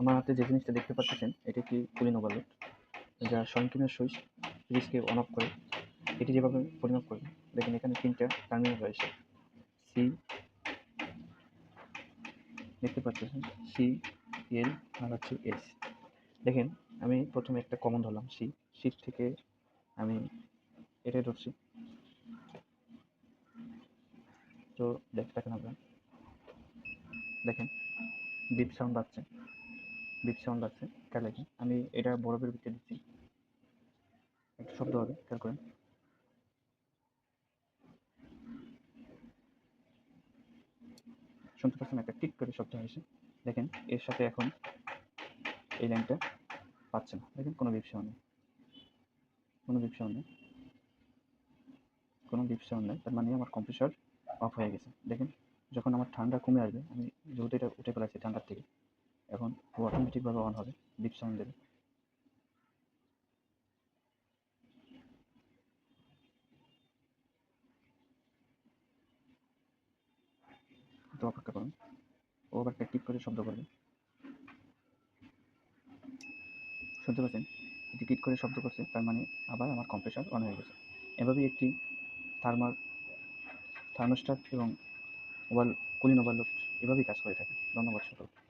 আমার হাতে যে জিনিসটা দেখতে পাচ্ছেন, এটি একটি কুলিং ওভারলোড যা স্বয়ংক্রিয় সুইচ ফ্রিজকে অন অফ করে। এটি যেভাবে পরিমাপ করবে, দেখেন এখানে তিনটা টার্মিনাল রয়েছে। সি দেখতে পাচ্ছেন? সি এল আর হচ্ছে এস দেখেন, আমি প্রথমে একটা কমন ধরলাম সি সি থেকে আমি এটাই ধরছি। তো দেখ দেখেন আপনারা দেখেন বিপ সাউন্ড আসছে বিপ সাউন্ড আসছে খেয়াল রাখেন আমি এটা বরফের ভিতরে দিচ্ছি। একটু শব্দ হবে, খেয়াল করেন। শুনতে পাচ্ছেন, একটা টিক করে শব্দ হয়েছে। দেখেন, এর সাথে এখন এই লাইনটা পাচ্ছে না। দেখেন, কোনো বিপ সাউন্ড নেই। কোনো বিপ সাউন্ড নেই। কোনো বিপ সাউন্ড নেই। তার মানে আমার কম্প্রেসর অফ হয়ে গেছে। দেখেন, যখন আমার ঠান্ডা কমে আসবে, আমি যেহেতু এটা উঠে ফেলাচ্ছি ঠান্ডার থেকে এখন ও অটোমেটিকভাবে অন হবে বিপ সাউন্ড দেবে তো অপেক্ষা করুন। ও আবার টিপ করে শব্দ করবে। শুনতে পাচ্ছেন? এটি টিট করে শব্দ করছে, তার মানে আবার আমার কম্প্রেসর অন হয়ে গেছে। এভাবেই একটি থার্মাল থার্মোস্ট্যাট এবং ওভার কুলিং ওভারলোড এভাবেই কাজ করে থাকে। ধন্যবাদ সকলকে।